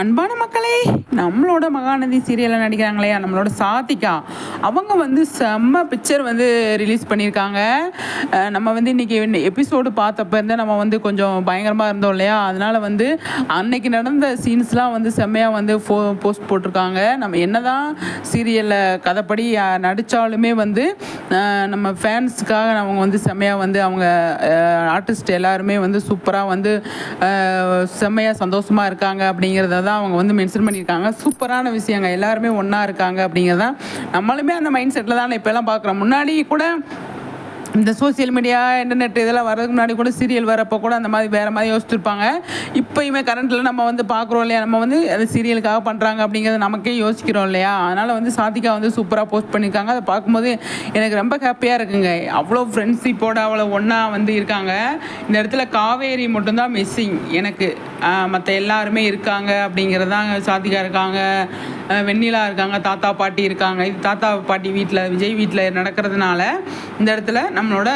அன்பான மக்களே நம்மளோட மகாநதி சீரியலில் நடிக்கிறாங்களே நம்மளோட சாத்திகா. அவங்க வந்து செம்ம பிக்சர் வந்து ரிலீஸ் பண்ணியிருக்காங்க. நம்ம வந்து இன்றைக்கி எபிசோடு பார்த்தப்ப இருந்தே நம்ம வந்து கொஞ்சம் பயங்கரமாக இருந்தோம் இல்லையா? அதனால் வந்து அன்னைக்கு நடந்த சீன்ஸ்லாம் வந்து செம்மையாக வந்து ஃபோ போஸ்ட் போட்டிருக்காங்க. நம்ம என்ன தான் சீரியலில் கதைப்படி நடித்தாலுமே வந்து நம்ம ஃபேன்ஸுக்காக அவங்க வந்து செம்மையாக வந்து அவங்க ஆர்டிஸ்ட் எல்லாருமே வந்து சூப்பராக வந்து செம்மையாக சந்தோஷமாக இருக்காங்க அப்படிங்கிறத தான் அவங்க வந்து மென்ஷன் பண்ணியிருக்காங்க. சூப்பரான விஷயங்க. எல்லாருமே ஒன்றா இருக்காங்க அப்படிங்கிறதான் நம்மளுமே அந்த மைண்ட் செட்டில் தான் இப்போல்லாம் பார்க்குறோம் முன்னாடி கூட இந்த சோசியல் மீடியா இன்டர்நெட் இதெல்லாம் வரதுக்கு முன்னாடி கூட சீரியல் வரப்போ கூட அந்த மாதிரி வேறு மாதிரி யோசிச்சிருப்பாங்க. இப்போயுமே கரண்ட்டில் நம்ம வந்து பார்க்குறோம் இல்லையா? நம்ம வந்து அது சீரியலுக்காக பண்ணுறாங்க அப்படிங்கிறத நமக்கே யோசிக்கிறோம் இல்லையா? அதனால் வந்து சாதிகா வந்து சூப்பராக போஸ்ட் பண்ணியிருக்காங்க அதை பார்க்கும்போது எனக்கு ரொம்ப ஹாப்பியாக இருக்குங்க. அவ்வளோ ஃப்ரெண்ட்ஷிப்போட அவ்வளோ ஒன்றா வந்து இருக்காங்க. இந்த இடத்துல காவேரி மட்டும்தான் மிஸ்ஸிங் எனக்கு மற்ற எல்லாருமே இருக்காங்க அப்படிங்கிறதான் சாதிகா இருக்காங்க. வெண்ணிலா இருக்காங்க தாத்தா பாட்டி இருக்காங்க. இது தாத்தா பாட்டி வீட்டில் விஜய் வீட்டில் நடக்கிறதுனால இந்த இடத்துல நம்மளோட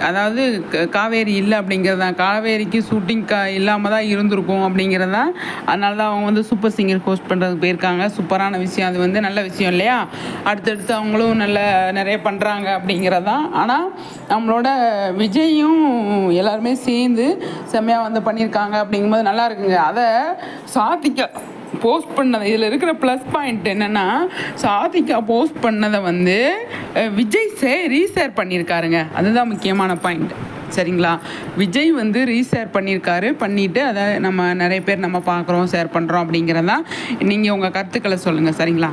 அதாவது க- காவேரி இல்லை அப்படிங்கிறது தான். காவேரிக்கு ஷூட்டிங் க இல்லாமல் தான் இருந்திருக்கும் அப்படிங்கிறது. தான் அதனால தான் அவங்க வந்து சூப்பர் சிங்கர் ஹோஸ்ட் பண்ணுறதுக்கு போயிருக்காங்க. சூப்பரான விஷயம். அது வந்து நல்ல விஷயம் இல்லையா? அடுத்தடுத்து அவங்களும் நல்ல நிறைய பண்ணுறாங்க அப்படிங்கிறது. தான் ஆனால் நம்மளோட விஜயும் எல்லாருமே சேர்ந்து செம்மையாக வந்து பண்ணியிருக்காங்க அப்படிங்கும்போது நல்லா இருக்குங்க. அதை சாதிக்க போஸ்ட் பண்ணதை இதில் இருக்கிற ப்ளஸ் பாயிண்ட் என்னென்னா சாதிகா போஸ்ட் பண்ணதை வந்து விஜய் சே ரீஷேர் பண்ணியிருக்காருங்க. அதுதான் முக்கியமான பாயிண்ட் சரிங்களா? விஜய் வந்து ரீஷேர் பண்ணியிருக்காரு. பண்ணிவிட்டு அதை நம்ம நிறைய பேர் நம்ம பார்க்குறோம் ஷேர் பண்ணுறோம் அப்படிங்கிறதான் நீங்கள் உங்கள் கருத்துக்களை சொல்லுங்கள் சரிங்களா?